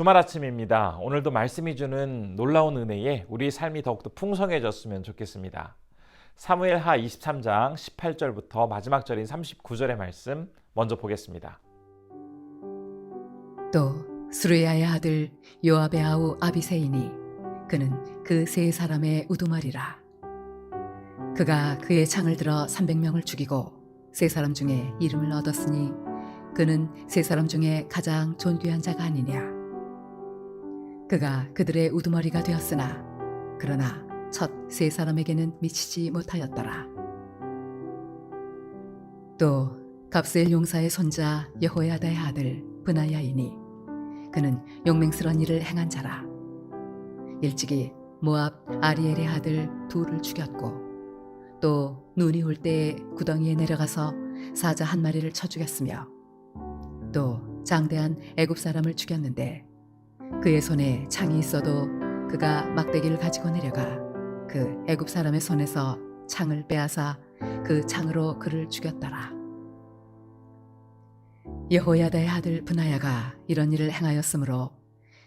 주말 아침입니다. 오늘도 말씀이 주는 놀라운 은혜에 우리 삶이 더욱더 풍성해졌으면 좋겠습니다. 사무엘하 23장 18절부터 마지막 절인 39절의 말씀 먼저 보겠습니다. 또 수르야의 아들 요압의 아우 아비세이니 그는 그 세 사람의 우두머리라 그가 그의 창을 들어 300명을 죽이고 세 사람 중에 이름을 얻었으니 그는 세 사람 중에 가장 존귀한 자가 아니냐 그가 그들의 우두머리가 되었으나 그러나 첫 세 사람에게는 미치지 못하였더라. 또 갑스엘 용사의 손자 여호야다의 아들 브나야이니 그는 용맹스런 일을 행한 자라. 일찍이 모압 아리엘의 아들 둘을 죽였고 또 눈이 올 때에 구덩이에 내려가서 사자 한 마리를 쳐 죽였으며 또 장대한 애굽 사람을 죽였는데 그의 손에 창이 있어도 그가 막대기를 가지고 내려가 그 애굽 사람의 손에서 창을 빼앗아 그 창으로 그를 죽였더라. 여호야다의 아들 분하야가 이런 일을 행하였으므로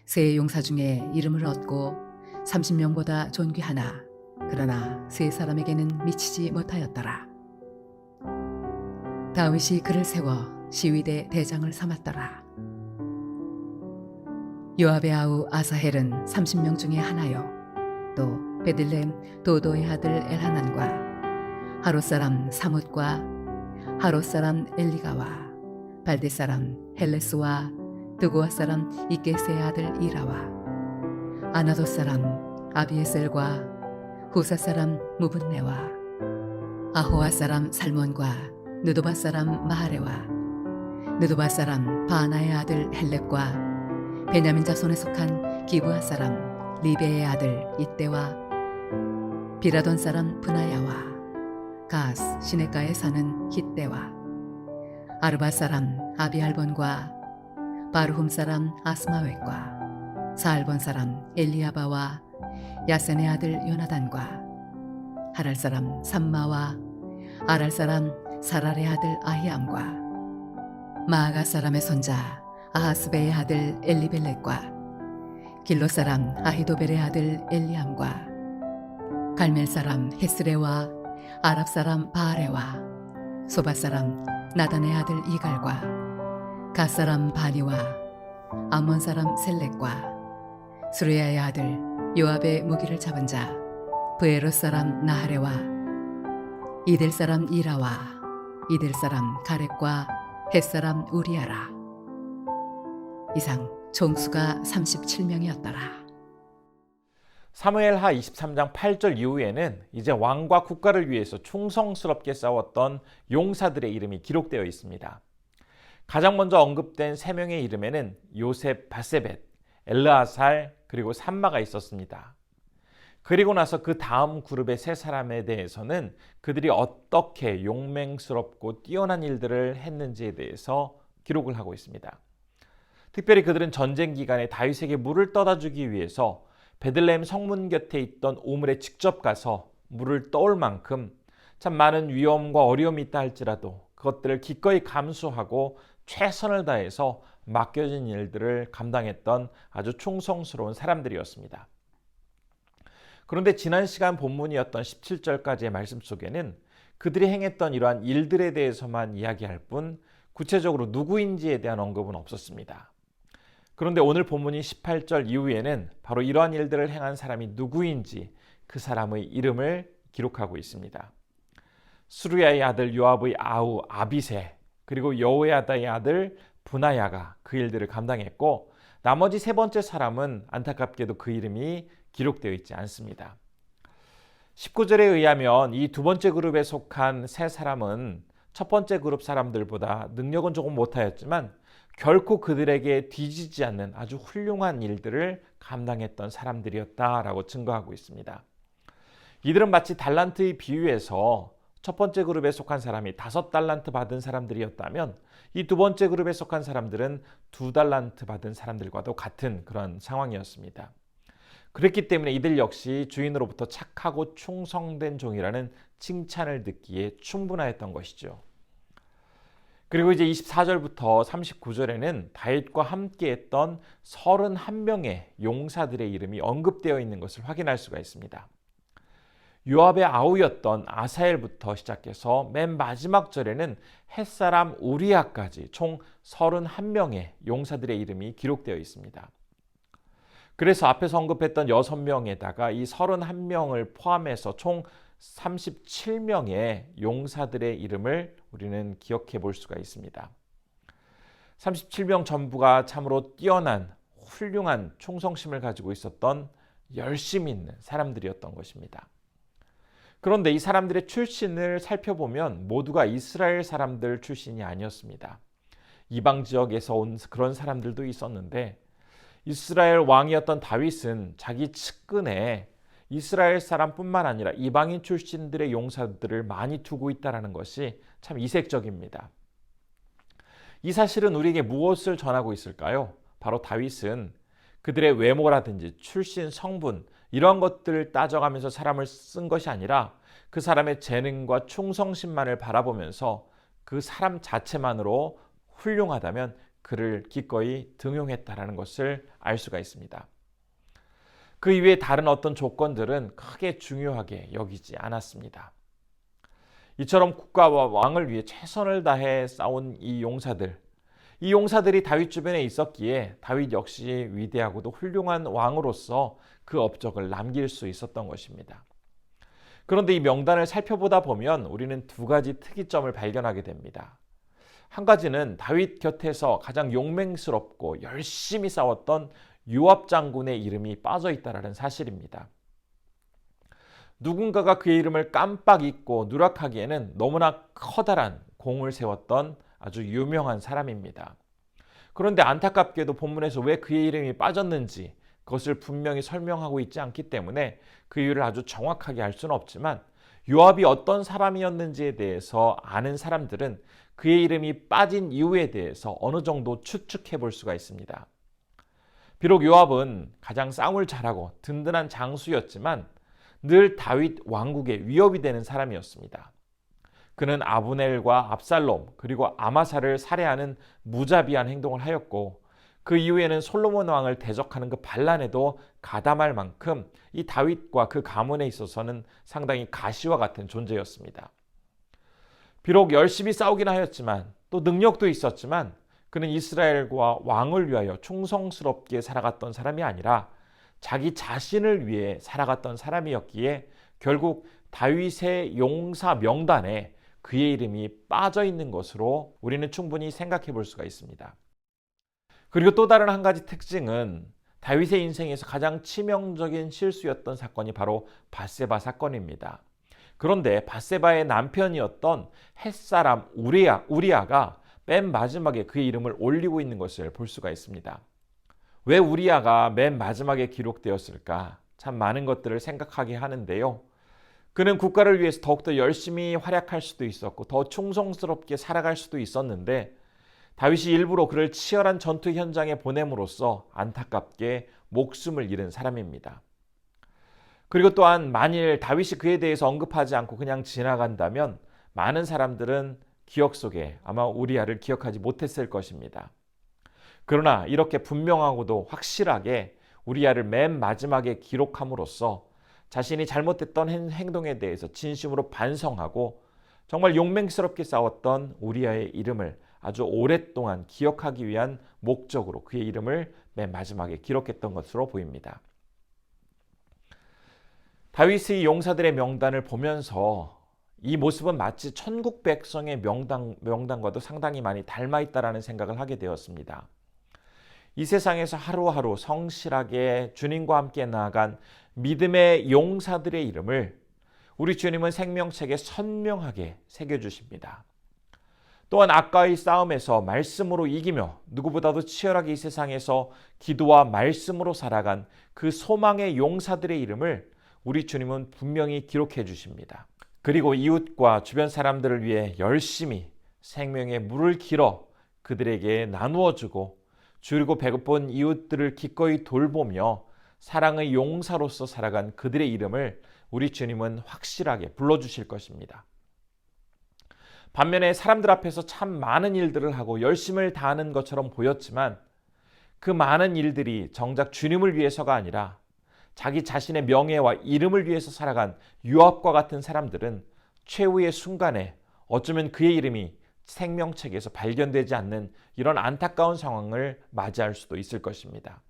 세 용사 중에 이름을 얻고 30명보다 존귀하나 그러나 세 사람에게는 미치지 못하였더라. 다윗이 그를 세워 시위대 대장을 삼았더라. 요압의 아우 아사헬은 30명 중에 하나요. 또 베들렘 도도의 아들 엘하난과 하롯 사람 사뭇과 하롯 사람 엘리가와 발데 사람 헬레스와 드고아 사람 이게스의 아들 이라와 아나도 사람 아비에셀과 후사 사람 무분네와 아호아 사람 살몬과 느도바 사람 마하레와 느도바 사람 바나의 아들 헬렉과 베냐민 자손에 속한 기브아 사람 리베의 아들 이때와 비라돈 사람 브나야와 가스 시네가에 사는 히때와 아르바 사람 아비알본과 바르훔 사람 아스마웻과 사알본 사람 엘리아바와 야센의 아들 요나단과 하랄 사람 삼마와 아랄 사람 사랄의 아들 아히암과 마아가 사람의 손자 아하스베의 아들 엘리벨렉과 길로 사람 아히도벨의 아들 엘리암과 갈멜 사람 헤스레와 아랍 사람 바아레와 소바 사람 나단의 아들 이갈과 갓 사람 바니와 암몬 사람 셀렉과 수레야의 아들 요압의 무기를 잡은 자 브에로 사람 나하레와 이델 사람 이라와 이델 사람 가렉과 헷 사람 우리아라 이상 총수가 37명이었더라. 사무엘하 23장 8절 이후에는 이제 왕과 국가를 위해서 충성스럽게 싸웠던 용사들의 이름이 기록되어 있습니다. 가장 먼저 언급된 세 명의 이름에는 요셉 바세벳, 엘르아살 그리고 삼마가 있었습니다. 그리고 나서 그 다음 그룹의 세 사람에 대해서는 그들이 어떻게 용맹스럽고 뛰어난 일들을 했는지에 대해서 기록을 하고 있습니다. 특별히 그들은 전쟁 기간에 다윗에게 물을 떠다 주기 위해서 베들레헴 성문 곁에 있던 우물에 직접 가서 물을 떠올 만큼 참 많은 위험과 어려움이 있다 할지라도 그것들을 기꺼이 감수하고 최선을 다해서 맡겨진 일들을 감당했던 아주 충성스러운 사람들이었습니다. 그런데 지난 시간 본문이었던 17절까지의 말씀 속에는 그들이 행했던 이러한 일들에 대해서만 이야기할 뿐 구체적으로 누구인지에 대한 언급은 없었습니다. 그런데 오늘 본문인 18절 이후에는 바로 이러한 일들을 행한 사람이 누구인지 그 사람의 이름을 기록하고 있습니다. 수르야의 아들 요압의 아우 아비세 그리고 여호야다의 아들 분하야가 그 일들을 감당했고 나머지 세 번째 사람은 안타깝게도 그 이름이 기록되어 있지 않습니다. 19절에 의하면 이 두 번째 그룹에 속한 세 사람은 첫 번째 그룹 사람들보다 능력은 조금 못하였지만 결코 그들에게 뒤지지 않는 아주 훌륭한 일들을 감당했던 사람들이었다라고 증거하고 있습니다. 이들은 마치 달란트의 비유에서 첫 번째 그룹에 속한 사람이 다섯 달란트 받은 사람들이었다면 이 두 번째 그룹에 속한 사람들은 두 달란트 받은 사람들과도 같은 그런 상황이었습니다. 그랬기 때문에 이들 역시 주인으로부터 착하고 충성된 종이라는 칭찬을 듣기에 충분하였던 것이죠. 그리고 이제 24절부터 39절에는 다윗과 함께 했던 31명의 용사들의 이름이 언급되어 있는 것을 확인할 수가 있습니다. 요압의 아우였던 아사엘부터 시작해서 맨 마지막 절에는 햇사람 우리아까지 총 31명의 용사들의 이름이 기록되어 있습니다. 그래서 앞에서 언급했던 6명에다가 이 31명을 포함해서 총 37명의 용사들의 이름을 우리는 기억해 볼 수가 있습니다. 37명 전부가 참으로 뛰어난 훌륭한 충성심을 가지고 있었던 열심 있는 사람들이었던 것입니다. 그런데 이 사람들의 출신을 살펴보면 모두가 이스라엘 사람들 출신이 아니었습니다. 이방 지역에서 온 그런 사람들도 있었는데 이스라엘 왕이었던 다윗은 자기 측근에 이스라엘 사람뿐만 아니라 이방인 출신들의 용사들을 많이 두고 있다는 것이 참 이색적입니다. 이 사실은 우리에게 무엇을 전하고 있을까요? 바로 다윗은 그들의 외모라든지 출신, 성분 이러한 것들을 따져가면서 사람을 쓴 것이 아니라 그 사람의 재능과 충성심만을 바라보면서 그 사람 자체만으로 훌륭하다면 그를 기꺼이 등용했다라는 것을 알 수가 있습니다. 그 이외에 다른 어떤 조건들은 크게 중요하게 여기지 않았습니다. 이처럼 국가와 왕을 위해 최선을 다해 싸운 이 용사들, 이 용사들이 다윗 주변에 있었기에 다윗 역시 위대하고도 훌륭한 왕으로서 그 업적을 남길 수 있었던 것입니다. 그런데 이 명단을 살펴보다 보면 우리는 두 가지 특이점을 발견하게 됩니다. 한 가지는 다윗 곁에서 가장 용맹스럽고 열심히 싸웠던 요압 장군의 이름이 빠져 있다라는 사실입니다. 누군가가 그의 이름을 깜빡 잊고 누락하기에는 너무나 커다란 공을 세웠던 아주 유명한 사람입니다. 그런데 안타깝게도 본문에서 왜 그의 이름이 빠졌는지 그것을 분명히 설명하고 있지 않기 때문에 그 이유를 아주 정확하게 알 수는 없지만 요압이 어떤 사람이었는지에 대해서 아는 사람들은 그의 이름이 빠진 이유에 대해서 어느 정도 추측해 볼 수가 있습니다. 비록 요압은 가장 싸움을 잘하고 든든한 장수였지만 늘 다윗 왕국의 위협이 되는 사람이었습니다. 그는 아브넬과 압살롬 그리고 아마사를 살해하는 무자비한 행동을 하였고 그 이후에는 솔로몬 왕을 대적하는 그 반란에도 가담할 만큼 이 다윗과 그 가문에 있어서는 상당히 가시와 같은 존재였습니다. 비록 열심히 싸우긴 하였지만 또 능력도 있었지만 그는 이스라엘과 왕을 위하여 충성스럽게 살아갔던 사람이 아니라 자기 자신을 위해 살아갔던 사람이었기에 결국 다윗의 용사 명단에 그의 이름이 빠져 있는 것으로 우리는 충분히 생각해 볼 수가 있습니다. 그리고 또 다른 한 가지 특징은 다윗의 인생에서 가장 치명적인 실수였던 사건이 바로 바세바 사건입니다. 그런데 바세바의 남편이었던 햇사람 우리아, 우리아가 맨 마지막에 그의 이름을 올리고 있는 것을 볼 수가 있습니다. 왜 우리아가 맨 마지막에 기록되었을까? 참 많은 것들을 생각하게 하는데요. 그는 국가를 위해서 더욱더 열심히 활약할 수도 있었고 더 충성스럽게 살아갈 수도 있었는데 다윗이 일부러 그를 치열한 전투 현장에 보냄으로써 안타깝게 목숨을 잃은 사람입니다. 그리고 또한 만일 다윗이 그에 대해서 언급하지 않고 그냥 지나간다면 많은 사람들은 기억 속에 아마 우리아를 기억하지 못했을 것입니다. 그러나 이렇게 분명하고도 확실하게 우리아를 맨 마지막에 기록함으로써 자신이 잘못했던 행동에 대해서 진심으로 반성하고 정말 용맹스럽게 싸웠던 우리아의 이름을 아주 오랫동안 기억하기 위한 목적으로 그의 이름을 맨 마지막에 기록했던 것으로 보입니다. 다윗의 용사들의 명단을 보면서 이 모습은 마치 천국 백성의 명단, 명단과도 상당히 많이 닮아 있다라는 생각을 하게 되었습니다. 이 세상에서 하루하루 성실하게 주님과 함께 나아간 믿음의 용사들의 이름을 우리 주님은 생명책에 선명하게 새겨 주십니다. 또한 아까의 싸움에서 말씀으로 이기며 누구보다도 치열하게 이 세상에서 기도와 말씀으로 살아간 그 소망의 용사들의 이름을 우리 주님은 분명히 기록해 주십니다. 그리고 이웃과 주변 사람들을 위해 열심히 생명의 물을 길어 그들에게 나누어 주고 줄이고 배고픈 이웃들을 기꺼이 돌보며 사랑의 용사로서 살아간 그들의 이름을 우리 주님은 확실하게 불러 주실 것입니다. 반면에 사람들 앞에서 참 많은 일들을 하고 열심을 다하는 것처럼 보였지만 그 많은 일들이 정작 주님을 위해서가 아니라 자기 자신의 명예와 이름을 위해서 살아간 유압과 같은 사람들은 최후의 순간에 어쩌면 그의 이름이 생명책에서 발견되지 않는 이런 안타까운 상황을 맞이할 수도 있을 것입니다.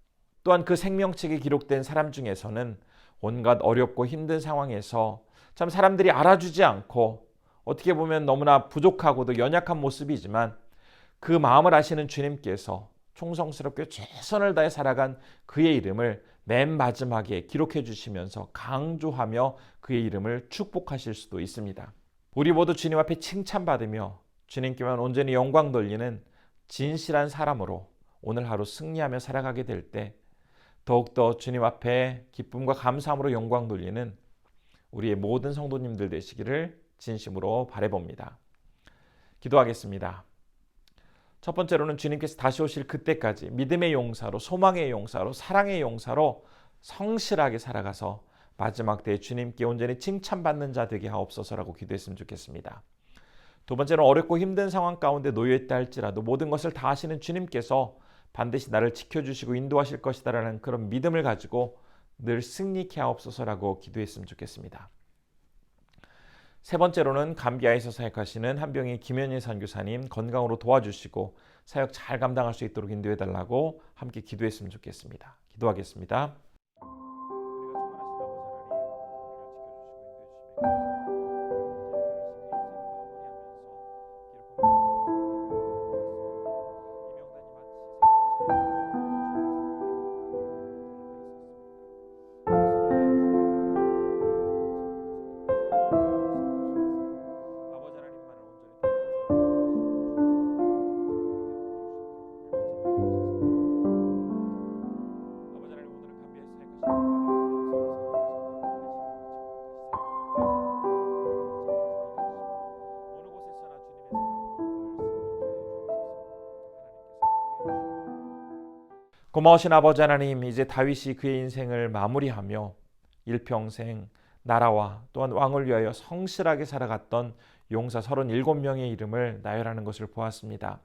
또한 그 생명책에 기록된 사람 중에서는 온갖 어렵고 힘든 상황에서 참 사람들이 알아주지 않고 어떻게 보면 너무나 부족하고도 연약한 모습이지만 그 마음을 아시는 주님께서 충성스럽게 최선을 다해 살아간 그의 이름을 맨 마지막에 기록해 주시면서 강조하며 그의 이름을 축복하실 수도 있습니다. 우리 모두 주님 앞에 칭찬받으며 주님께만 온전히 영광 돌리는 진실한 사람으로 오늘 하루 승리하며 살아가게 될 때 더욱더 주님 앞에 기쁨과 감사함으로 영광 돌리는 우리의 모든 성도님들 되시기를 진심으로 바래봅니다. 기도하겠습니다. 첫 번째로는 주님께서 다시 오실 그때까지 믿음의 용사로, 소망의 용사로, 사랑의 용사로 성실하게 살아가서 마지막 때에 주님께 온전히 칭찬받는 자 되게 하옵소서라고 기도했으면 좋겠습니다. 두 번째는 어렵고 힘든 상황 가운데 놓여 있다 할지라도 모든 것을 다 하시는 주님께서 반드시 나를 지켜주시고 인도하실 것이다라는 그런 믿음을 가지고 늘 승리케 하옵소서라고 기도했으면 좋겠습니다. 세 번째로는 감비아에서 사역하시는 한병희 김현희 선교사님 건강으로 도와주시고 사역 잘 감당할 수 있도록 인도해 달라고 함께 기도했으면 좋겠습니다. 기도하겠습니다. 고마우신 아버지 하나님, 이제 다윗이 그의 인생을 마무리하며 일평생 나라와 또한 왕을 위하여 성실하게 살아갔던 용사 37명의 이름을 나열하는 것을 보았습니다.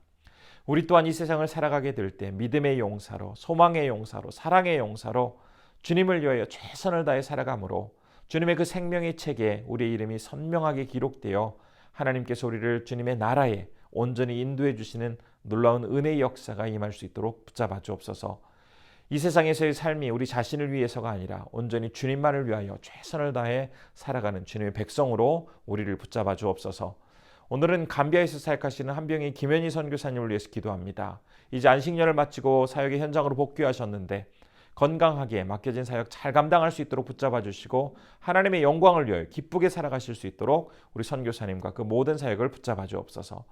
우리 또한 이 세상을 살아가게 될 때 믿음의 용사로, 소망의 용사로, 사랑의 용사로 주님을 위하여 최선을 다해 살아가므로 주님의 그 생명의 책에 우리의 이름이 선명하게 기록되어 하나님께서 우리를 주님의 나라에 온전히 인도해 주시는 놀라운 은혜의 역사가 임할 수 있도록 붙잡아 주옵소서. 이 세상에서의 삶이 우리 자신을 위해서가 아니라 온전히 주님만을 위하여 최선을 다해 살아가는 주님의 백성으로 우리를 붙잡아 주옵소서. 오늘은 감비아에서 사역하시는 한병희 김현희 선교사님을 위해서 기도합니다. 이제 안식년을 마치고 사역의 현장으로 복귀하셨는데 건강하게 맡겨진 사역 잘 감당할 수 있도록 붙잡아 주시고 하나님의 영광을 위하여 기쁘게 살아가실 수 있도록 우리 선교사님과 그 모든 사역을 붙잡아 주옵소서.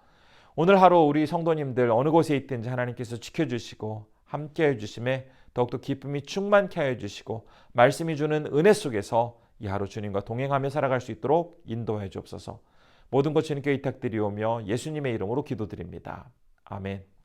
오늘 하루 우리 성도님들 어느 곳에 있든지 하나님께서 지켜주시고 함께 해 주심에 더욱더 기쁨이 충만케 하여 주시고 말씀이 주는 은혜 속에서 이 하루 주님과 동행하며 살아갈 수 있도록 인도해 주옵소서. 모든 것 주님께 의탁드리오며 예수님의 이름으로 기도드립니다. 아멘.